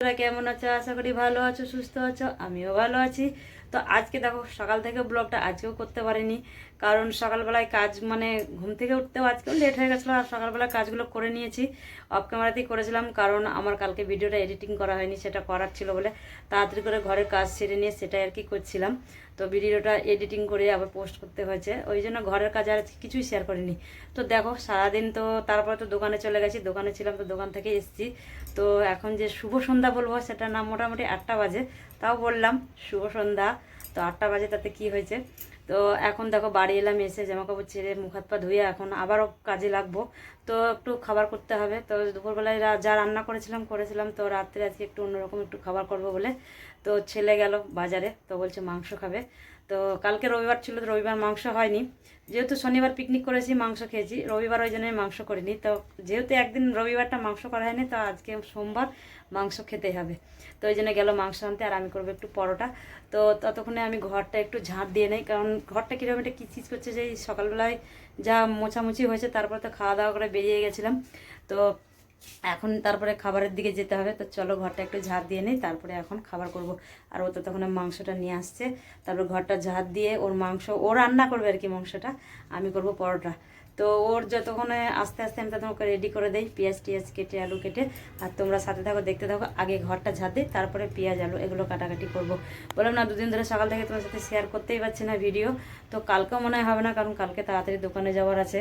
কেমন আছো? আশা করি ভালো আছো, সুস্থ আছো, আমিও ভালো আছি। তো আজকে দেখো, সকাল থেকে ব্লগটা আজকেও করতে পারিনি। কারণ সকালবেলায় কাজ মানে ঘুম থেকে উঠতেও আজকেও লেট হয়ে গেছিল আর সকালবেলায় কাজগুলো করে নিয়েছি। অফ ক্যামেরাতেই করেছিলাম কারণ আমার কালকে ভিডিওটা এডিটিং করা হয়নি, সেটা করার ছিল বলে তাড়াতাড়ি করে ঘরের কাজ সেরে নিয়ে সেটাই আর কি করছিলাম। তো ভিডিওটা এডিটিং করে আবার পোস্ট করতে হয়েছে। ওই জন্য ঘরের কাজ আর কিছুই শেয়ার করিনি। তো দেখো, সারাদিন তো তারপরে তো দোকানে চলে গেছি, দোকানে ছিলাম তো দোকান থেকে এসেছি। তো এখন যে শুভ সন্ধ্যা বলব, সেটা না মোটামুটি আটটা বাজে, তাও বললাম শুভ সন্ধ্যা। তো আটটা বাজে তাতে কি হয়েছে? তো এখন দেখো বাড়ি এলাম, এসে জামা কাপড় ছেড়ে মুখ হাত পা ধুয়ে এখন আবারও কাজে লাগবো। তো একটু খাবার করতে হবে। তো দুপুরবেলায় যা রান্না করেছিলাম করেছিলাম। তো রাত্রে আজকে একটু অন্যরকম একটু খাবার করব বলে। তো ছেলে গেল বাজারে, তো বলছে মাংস খাবে। তো কালকে রবিবার ছিল রবিবার মাংস হয়নি। যেহেতু শনিবার পিকনিক করেছি, মাংস খেয়েছি। রবিবার ওই জন্যই মাংস করিনি। তো যেহেতু একদিন রবিবারটা মাংস করা হয়নি, তো আজকে সোমবার মাংস খেতেই হবে। তো ওই জন্য গেলো মাংস আনতে, আর আমি করব একটু পরোটা। তো ততক্ষণে আমি ঘরটা একটু ঝাঁট দিয়ে নেই, কারণ ঘরটা কীরকম একটা কিচিচ করছে যে সকালবেলায় যা মোছামুছি হয়েছে, তারপর তো খাওয়া দাওয়া করে বেরিয়ে গেছিলাম। তো এখন তারপরে খাবারের দিকে যেতে হবে, তো চলো ঘরটা একটু ঝাঁট দিয়ে নেই, তারপরে এখন খাবার করব। আর ও তো তখন মাংসটা নিয়ে আসছে, তারপর ঘরটা ঝাঁট দিয়ে ওর মাংস, ও রান্না করবে আর কি মাংসটা, আমি করব পরোটা। তো ওর যতক্ষণে আস্তে আস্তে আমি তখন ওকে রেডি করে দেই, পেঁয়াজ টিয়াজ কেটে, আলু কেটে, আর তোমরা সাথে থাকো, দেখতে থাকো, আগে ঘরটা দিই, তারপরে পেঁয়াজ, আলু, এগুলো কাটাকাটি করব। বললাম না, দুদিন ধরে সকাল থেকে তোমার সাথে শেয়ার করতেই পারছি না ভিডিও তো কালকেও মনে হয় হবে না, কারণ কালকে তাড়াতাড়ি দোকানে যাওয়ার আছে।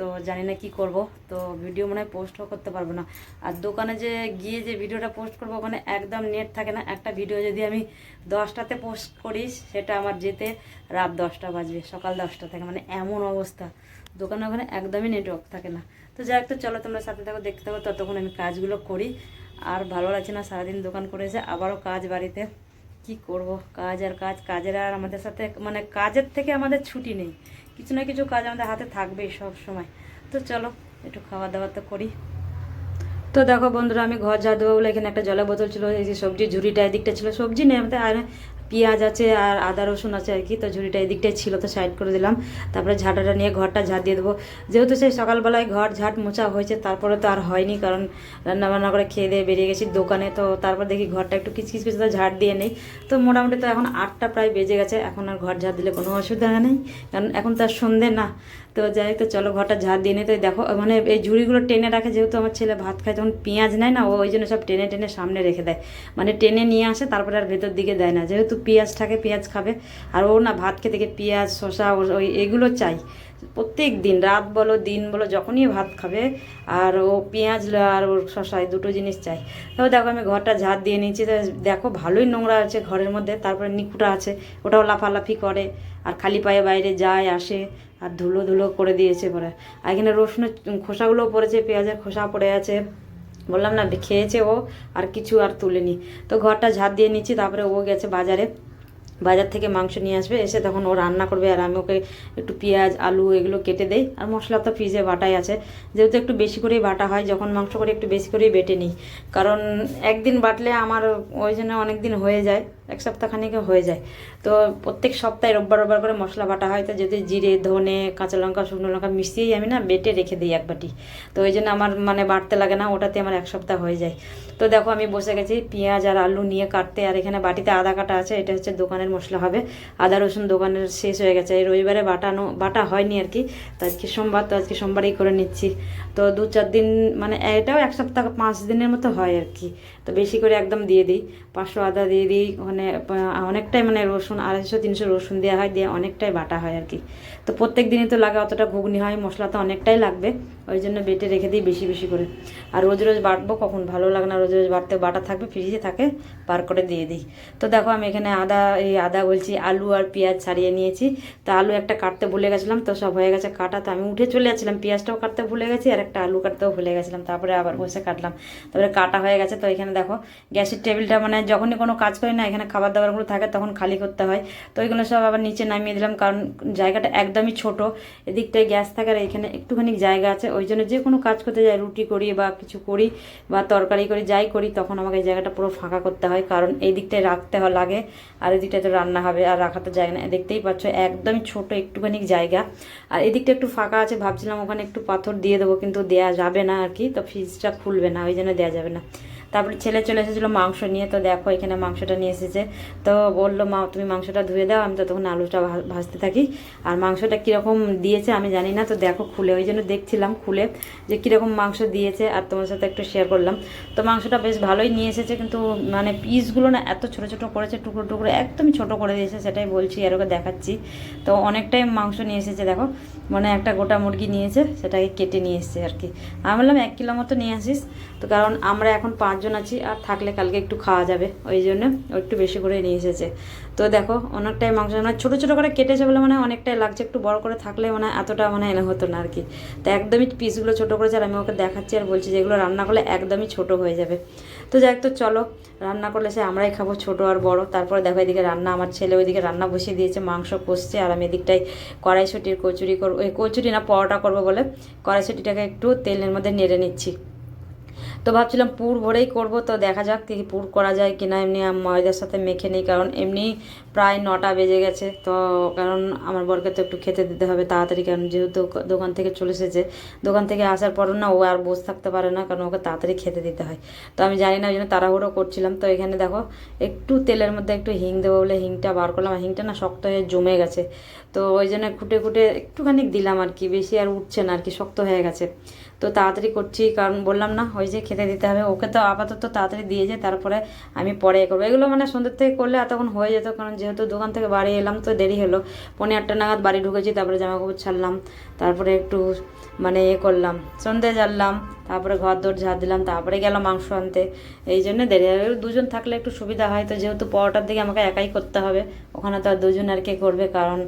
তো জানি না কি করব। তো ভিডিও মনে হয় পোস্টও করতে পারব না। আর দোকানে যে গিয়ে যে ভিডিওটা পোস্ট করব, ওখানে একদম নেট থাকে না। একটা ভিডিও যদি আমি দশটাতে পোস্ট করি, সেটা আমার যেতে রাত দশটা বাজবে, সকাল দশটা থেকে। মানে এমন অবস্থা। দোকানে ওখানে একদমই নেটওয়ার্ক থাকে না। তো যাই তো চলো তোমরা সাথে থাকো, দেখতে থাকো, ততক্ষণ আমি কাজগুলো করি। আর ভালো লাগছে না, সারাদিন দোকান করেছে, আবারও কাজ বাড়িতে। কি করব? কাজ আর কাজ, কাজের আর আমাদের সাথে মানে কাজের থেকে আমাদের ছুটি নেই। কিছু না কিছু কাজ আমাদের হাতে থাকবে সব সময়। তো চলো, একটু খাওয়া দাওয়া তো করি। তো দেখো বন্ধুরা, আমি ঘর ঝাড় দেবো বলে এখানে একটা জলের বোতল ছিল, এই যে সবজি ঝুড়িটা এদিকটা ছিল। সবজি নেই, আমাদের আর পেঁয়াজ আছে আর আদা রসুন আছে আর কি, তো ঝুড়িটা এদিকটাই ছিল, তো সাইড করে দিলাম। তারপরে ঝাঁটাটা নিয়ে ঘরটা ঝাঁট দিয়ে দেবো। যেহেতু সেই সকালবেলায় ঘর ঝাঁট মোছা হয়েছে, তারপরে তো আর হয়নি, কারণ রান্নাবান্না করে খেয়ে দিয়ে বেরিয়ে গেছি দোকানে, তো তারপর দেখি ঘরটা একটু কিচকিচ কিছু ঝাড় দিয়ে নেই। তো মোটামুটি তো এখন আটটা প্রায় বেজে গেছে, এখন আর ঘর ঝাড় দিলে কোনো অসুবিধা নেই, কারণ এখন তো আর সন্ধে না। তো যাই তো চলো ঘরটা ঝাড় দিয়ে নিই তো দেখো মানে এই ঝুড়িগুলো টেনে রাখে, যেহেতু আমার ছেলে ভাত খায়, তখন পেঁয়াজ নেয় না, ও ওই জন্য সব টেনে টেনে সামনে রেখে দেয়। মানে টেনে নিয়ে আসে, তারপরে আর ভেতর দিকে দেয় না। যেহেতু পেঁয়াজ থাকে, পেঁয়াজ খাবে। আর ও না ভাত খেতে গিয়ে পেঁয়াজ ও- ওই এগুলো চাই। প্রত্যেক দিন, রাত বলো, দিন বলো, যখনই ভাত খাবে, আর ও পেঁয়াজ আর ওর এই দুটো জিনিস চাই। তো দেখো, আমি ঘরটা ঝাড় দিয়ে নিয়েছি। তো দেখো, ভালোই নোংরা আছে ঘরের মধ্যে। তারপরে নিকুটা আছে, ওটাও লাফালাফি করে। আর খালি পায়ে বাইরে যায়, আসে। আর ধুলো ধুলো করে দিয়েছে পরে। আর এখানে রসুনের খোসাগুলো পড়েছে, পেঁয়াজের খোসা পড়ে আছে। বললাম না, খেয়েছে ও, আর কিছু আর তুলেনি। তো ঘরটা ঝাড় দিয়ে নিচ্ছি, তারপরে ও গেছে বাজারে। বাজার থেকে মাংস নিয়ে আসবে, এসে তখন ও রান্না করবে, আর আমি ওকে একটু পেঁয়াজ, আলু এগুলো কেটে দেই। আর মশলা তো ফ্রিজে বাটাই আছে। যেহেতু একটু বেশি করেই বাটা হয়, যখন মাংস করে একটু বেশি করেই বেটে নিই। কারণ একদিন বাটলে আমার ওই জন্য অনেক দিন হয়ে যায়। এক সপ্তাহখানিকে হয়ে যায়। তো প্রত্যেক সপ্তাহে রোববার রোববার করে মশলা বাটা হয়। তো যদি জিরে, ধনে, কাঁচা লঙ্কা, শুকনো লঙ্কা মিশিয়েই আমি না বেটে রেখে দিই এক বাটি। তো ওই জন্য আমার মানে বাটতে লাগে না, ওটাতে আমার এক সপ্তাহ হয়ে যায়। তো দেখো আমি বসে গেছি, পেঁয়াজ আর আলু নিয়ে কাটতে। আর এখানে বাটিতে আদা কাটা আছে, এটা হচ্ছে দোকানের মশলা হবে। আদা, রসুন দোকানের শেষ হয়ে গেছে। এই রবিবারে বাটানো, বাটা হয়নি আর কি। তো আজকে সোমবার, তো আজকে সোমবারেই করে নিচ্ছি। তো দু চার দিন মানে এটাও এক সপ্তাহ, পাঁচ দিনের মতো হয় আর কি। তো বেশি করে একদম দিয়ে দিই। পাঁচশো আদা দিয়ে দিই মানে অনেকটাই মানে রসুন, আড়াইশো, তিনশো রসুন দেওয়া হয়, দিয়ে অনেকটাই বাটা হয় আর কি। তো প্রত্যেক দিনই তো লাগে অতটা ঘুগনি হয়, মশলা তো অনেকটাই লাগবে। ওই জন্য বেটে রেখে দিই বেশি বেশি করে। আর রোজ রোজ বাটবো, কখন ভালো লাগে না রোজ রোজ বাটতে, বাটা থাকবে, ফ্রিজে থাকে, বার করে দিয়ে দিই। তো দেখো আমি এখানে আদা, এই আদা বলছি, আলু আর পেঁয়াজ ছাড়িয়ে নিয়েছি। তো আলু একটা কাটতে ভুলে গেছিলাম, তো সব হয়ে গেছে কাটা। তো আমি উঠে চলে যাচ্ছিলাম, পেঁয়াজটাও কাটতে ভুলে গেছি, আর একটা আলু কাটতেও ভুলে গেছিলাম, তারপরে আবার বসে কাটলাম। তারপরে কাটা হয়ে গেছে, তো এখানে দেখো গ্যাসের টেবিলটা মানে যখনই কোনো কাজ করি না, এখানে খাবার দাবারগুলো থাকে, তখন খালি করতে হয়। তো ওইগুলো সব আবার নিচে নামিয়ে দিলাম, কারণ জায়গাটা একদমই ছোট, এদিকটায় গ্যাস থাকে, আর এখানে একটুখানি জায়গা আছে ওই জন্য যে কোনো কাজ করতে যাই, রুটি করি বা কিছু করি বা তরকারি করি, যাই করি, তখন আমাকে এই জায়গাটা পুরো ফাঁকা করতে হয়। কারণ এই দিকটায় রাখতে হয় লাগে, আর এই দিকটায় তো রান্না হবে, আর রাখা তো যায় না দেখতেই পাচ্ছ, একদমই ছোট একটুখানি জায়গা। আর এদিকটা একটু ফাঁকা আছে, ভাবছিলাম ওখানে একটু পাথর দিয়ে দেবো, কিন্তু দেয়া যাবে না আর কি, তো ফ্রিজটা খুলবে না, ওই জন্য দেওয়া যাবে না। তারপরে ছেলে চলে এসেছিল মাংস নিয়ে, তো দেখো এখানে মাংসটা নিয়ে এসেছে। তো বলল, মা, তুমি মাংসটা ধুয়ে দাও, আমি তো তখন আলুটা ভাজতে থাকি। আর মাংসটা কীরকম দিয়েছে আমি জানি না, তো দেখো খুলে, ওই জন্য দেখছিলাম খুলে যে কীরকম মাংস দিয়েছে, আর তোমার সাথে একটু শেয়ার করলাম। তো মাংসটা বেশ ভালোই নিয়ে এসেছে, কিন্তু মানে পিসগুলো না এত ছোটো ছোটো করেছে, টুকরো টুকরো, একদমই ছোটো করে দিয়েছে, সেটাই বলছি, আর ওকে দেখাচ্ছি। তো অনেকটাই মাংস নিয়ে এসেছে, দেখো। মানে একটা গোটা মুরগি নিয়েছে সেটাকে কেটে নিয়ে এসেছে আর কি। আমি বললাম, এক কিলো মতো নিয়ে আসিস। তো কারণ আমরা এখন পাঁচজন আছি, আর থাকলে কালকে একটু খাওয়া যাবে, ওই জন্য একটু বেশি করে নিয়ে এসেছে। তো দেখো অনেকটাই মাংস মানে ছোটো ছোটো করে কেটেছে বলে মানে অনেকটাই লাগছে, একটু বড় করে থাকলে মানে এতটা মানে এনে হতো না আর কি তো একদমই পিসগুলো ছোটো করেছে, আর আমি ওকে দেখাচ্ছি আর বলছি যেগুলো রান্না করলে একদমই ছোট হয়ে যাবে। তো যাই তো চলো, রান্না করলে সে আমরাই খাব ছোট আর বড়। তারপরে দেখো এদিকে রান্না, আমার ছেলে ওইদিকে রান্না বসিয়ে দিয়েছে, মাংস কষছে, আর আমি এদিকটাই কড়াইশুটির কচুরি করব, ওই কচুরি না পরোটা করব বলে, কড়াইশুটিটাকে একটু তেলের মধ্যে নেড়ে নিচ্ছি। তো ভাবছিলাম পুর ভরেই করব, তো দেখা যাক কি পুর করা যায় কিনা। এমনি ময়দার সাথে মেখে নিই, কারণ এমনি প্রায় নটা বেজে গেছে। তো কারণ আমার বরকে তো একটু খেতে দিতে হবে তাড়াতাড়ি, কারণ যেহেতু দোকান থেকে চলে এসেছে। দোকান থেকে আসার পর না ও আর বসে থাকতে পারে না, কারণ ওকে তাড়াতাড়ি খেতে দিতে হয়। তো আমি জানি না, ওই জন্য তাড়াহুড়ো করছিলাম। তো এখানে দেখো, একটু তেলের মধ্যে একটু হিং দেবো বলে হিংটা বার করলাম হিংটা না শক্ত হয়ে জমে গেছে। তো ওই জন্য খুঁটে খুঁটে একটুখানি দিলাম আর কি, বেশি আর উঠছে না আর কি, শক্ত হয়ে গেছে। তো তাড়াতাড়ি করছি, কারণ বললাম না, ওই যে খেতে দিতে হবে। ওকে তো আপাতত তাড়াতাড়ি দিয়ে যায় তারপরে আমি পরে করব। এগুলো মানে সন্ধ্যের থেকে করলে এতক্ষণ হয়ে যেত, কারণ যেহেতু দোকান থেকে বাড়ি এলাম তো দেরি হলো। পনেরো আটটা নাগাদ বাড়ি ঢুকেছি, তারপরে জামা কাপড় ছাড়লাম, তারপরে একটু মানে এ করলাম। সন্ধে জ্বাললাম তারপরে ঘর দৌড় ঝাড় দিলাম, তারপরে গেলাম মাংস আনতে। এই জন্য দেরি এবার দুজন থাকলে একটু সুবিধা হয়, তো যেহেতু পরোটার দিকে আমাকে একাই করতে হবে ওখানে তো আর দুজন আর কে করবে? কারণ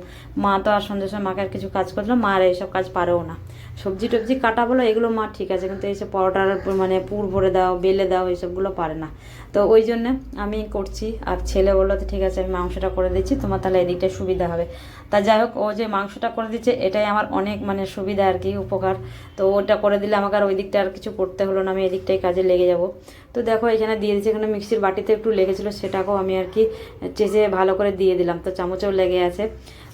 মা তো আর সন্ধ্যের সময় মাকে আর কিছু কাজ করল মা আর এইসব কাজ পারেও না। সবজি টবজি কাটা বলো, এগুলো মা ঠিক আছে, কিন্তু এইসব পরোটার মানে পুর ভরে দাও, বেলে দাও, এইসবগুলো পারে না। তো ওই জন্যে আমি করছি, আর ছেলে বলল তো ঠিক আছে, আমি মাংসটা করে দিচ্ছি, তোমার তাহলে এদিকটা সুবিধা হবে। তা যাই হোক, ও যে মাংসটা করে দিচ্ছে, এটাই আমার অনেক মানে সুবিধা আর কি, উপকার। তো ওটা করে দিলে আমাকে আর ওই দিকটা আর কিছু করতে হলো না, আমি এদিকটাই কাজে লেগে যাব। তো দেখো, এখানে দিয়ে দিচ্ছি এখানে মিক্সির বাটিতে একটু লেগেছিলো, সেটাকেও আমি আর কি চেঁচে ভালো করে দিয়ে দিলাম। তো চামচও লেগে আছে।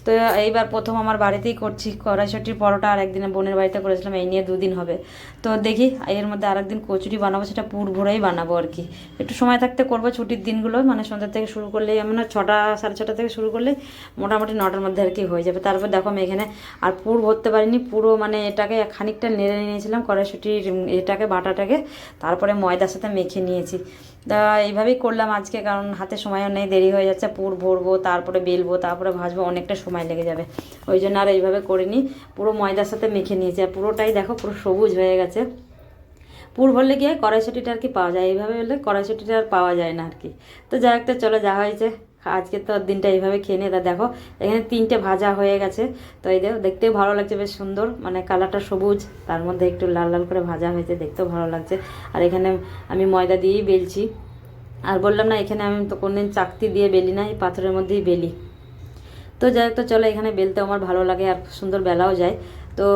তো এইবার প্রথম আমার বাড়িতেই করছি কড়াইশুটির পরোটা আর একদিনে বোনের বাড়িতে করেছিলাম, এই নিয়ে দুদিন হবে। তো দেখি এর মধ্যে আরেকদিন কচুরি বানাবো, সেটা পুর ভরেই বানাবো আর কি। একটু সময় থাকতে করব ছুটির দিনগুলো মানে সন্ধ্যা থেকে শুরু করলেই আমরা ছটা, সাড়ে ছটা থেকে শুরু করলে মোটামুটি নটার মধ্যে আর কি হয়ে যাবে। তারপর দেখো আমি এখানে আর পুর ভরতে পারিনি, পুরো মানে এটাকে খানিকটা নেড়ে নিয়েছিলাম কড়াইশুটির এটাকে বাটাটাকে, তারপরে ময়দার সাথে মেখে নিয়েছি। তা এইভাবেই করলাম আজকে, কারণ হাতে সময়ও নেই, দেরি হয়ে যাচ্ছে। পুর ভরবো, তারপরে বেলবো, তারপরে ভাজবো, অনেকটা সময় লেগে যাবে। ওই জন্য আর এইভাবে করিনি। পুরো ময়দার সাথে মেখে নিয়েছি। আর পুরোটাই দেখো, পুরো সবুজ হয়ে গেছে। পুর ভরলে গিয়ে কড়াইশুটিটা আর কি পাওয়া যায়? এইভাবে হলে কড়াইশুটিটা আর পাওয়া যায় না আর কি। তো যাই একটা চলো, যা হয়েছে। আজকে তো দিনটা এইভাবে খেয়ে নিয়ে তা দেখো, এখানে তিনটে ভাজা হয়ে গেছে। তো এই দেখো, দেখতেও ভালো লাগছে, বেশ সুন্দর। মানে কালারটা সবুজ, তার মধ্যে একটু লাল লাল করে ভাজা হয়েছে, দেখতেও ভালো লাগছে। আর এখানে আমি ময়দা দিয়েই বেলছি। আর বললাম না, এখানে আমি তো কোনদিন চাকতি দিয়ে বেলি না, এই পাথরের মধ্যেই বেলি। তো যাই তো চলো এখানে বেলতে আমার ভালো লাগে, আর সুন্দর বেলাও যায়। তো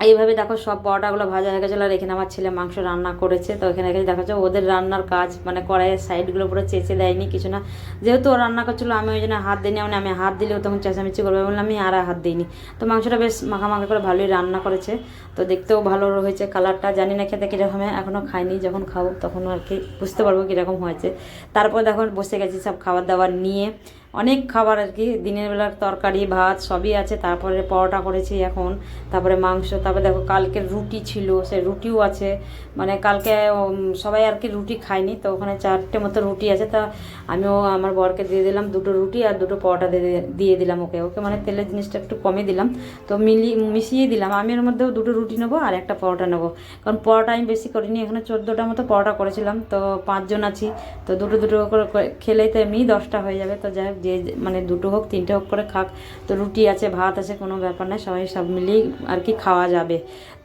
এইভাবে দেখো সব পরোটাগুলো ভাজা হয়ে গেছিল, আর এখানে আমার ছেলে মাংস রান্না করেছে। তো এখানে এখানে দেখা যাচ্ছে ওদের রান্নার কাজ মানে কড়াইয়ের সাইডগুলো পুরো চেঁচে দেয়নি, কিছু না। যেহেতু ও রান্না করছিল, আমি ওই জন্য হাত দিইনি মানে আমি হাত দিলেও তখন চেঁচামেচি করবে বললাম আমি আর হাত দিইনি। তো মাংসটা বেশ মাখা করে ভালোই রান্না করেছে। তো দেখতেও ভালো হয়েছে কালারটা, জানি না খেতে কীরকম এখনও খাইনি, যখন খাব তখন আর কি বুঝতে পারব কীরকম হয়েছে। তারপর দেখো বসে গেছি সব খাবার দাবার নিয়ে। অনেক খাবার আর কি, দিনের বেলার তরকারি, ভাত সবই আছে, তারপরে পরোটা করেছি এখন, তারপরে মাংস, তারপরে দেখো কালকে রুটি ছিল, সে রুটিও আছে মানে কালকে সবাই আর কি রুটি খায়নি, তো ওখানে চারটে মতো রুটি আছে, তা আমিও আমার বরকে দিয়ে দিলাম দুটো রুটি আর দুটো পরোটা দিয়ে দিলাম ওকে ওকে মানে তেলের জিনিসটা একটু কমে দিলাম, তো মিলি, মিশিয়ে দিলাম, আমি এর মধ্যেও দুটো রুটি নেব আর একটা পরোটা নেব, কারণ পরোটা আমি বেশি করিনি, এখানে চোদ্দোটা মতো পরোটা করেছিলাম, তো পাঁচজন আছি, তো দুটো দুটো করে খেলেই তো এমনিই দশটা হয়ে যাবে, তো যাই যে মানে দুটো হোক, তিনটে হোক করে খাক। তো রুটি আছে, ভাত আছে, কোনো ব্যাপার নয় সবাই সব মিলিয়েই আর কি খাওয়া যাবে।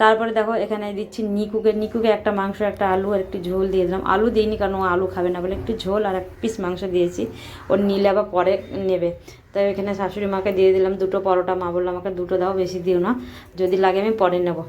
তারপরে দেখো, এখানে দিচ্ছি নিকুকে। নিকুকে একটা মাংস, একটা আলু আর একটু ঝোল দিয়ে দিলাম। আলু দিইনি কারণ ও আলু খাবে না বলে একটু ঝোল আর এক পিস মাংস দিয়েছি। ওর নিলে আবার পরে নেবে। তাই এখানে শাশুড়ি মাকে দিয়ে দিলাম দুটো পরোটা। মা বলল, আমাকে দুটো দাও, বেশি দিও না। যদি লাগে আমি পরে নেব।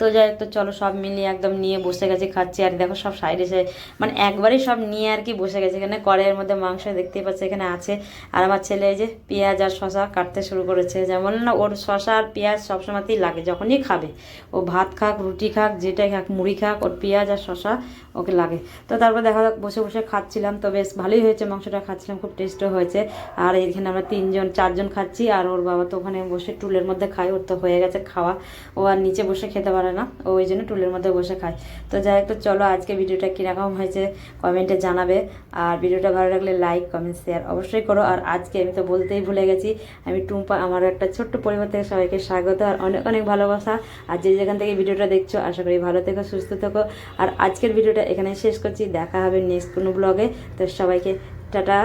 তো যাই তো চলো সব মিলিয়ে একদম নিয়ে বসে গেছি, খাচ্ছি। আর দেখো সব সাইডে এসে মানে একবারই সব নিয়ে আর কি বসে গেছে। এখানে কড়াইয়ের মধ্যে মাংস দেখতেই পাচ্ছি, এখানে আছে। আর আমার ছেলে এই যে পেঁয়াজ আর শশা কাটতে শুরু করেছে। যেমন না, ওর শশা আর পেঁয়াজ সবসময়তেই লাগে, যখনই খাবে। ও ভাত খাক, রুটি খাক যেটাই খাক, মুড়ি খাক, ওর পেঁয়াজ আর শশা ওকে লাগে। তো তারপর দেখা যাক, বসে বসে খাচ্ছিলাম। তো বেশ ভালোই হয়েছে, মাংসটা খাচ্ছিলাম, খুব টেস্টও হয়েছে। আর এখানে আমরা তিনজন, চারজন খাচ্ছি। আর ওর বাবা তো ওখানে বসে টুলের মধ্যে খায়, ওর তো হয়ে গেছে খাওয়া। ও আর নিচে বসে খেতে পারে না, ও ওই জন্য টুলের মধ্যে বসে খায়। তো যাই তো চলো আজকে ভিডিওটা কীরকম হয়েছে কমেন্টে জানাবে। আর ভিডিওটা ভালো লাগলে লাইক, কমেন্ট, শেয়ার অবশ্যই করো। আর আজকে আমি তো বলতেই ভুলে গেছি, আমি টুম্পা, আমার একটা ছোট্ট পরিবার থেকে সবাইকে স্বাগত আর অনেক অনেক ভালোবাসা। আর যে যেখান থেকে ভিডিওটা দেখছ, আশা করি ভালো থেকো, সুস্থ থেকো। আর আজকের ভিডিওটা এখানে শেষ করছি। দেখা হবে নেক্সট কোনো ব্লগে তো সবাইকে টাটা।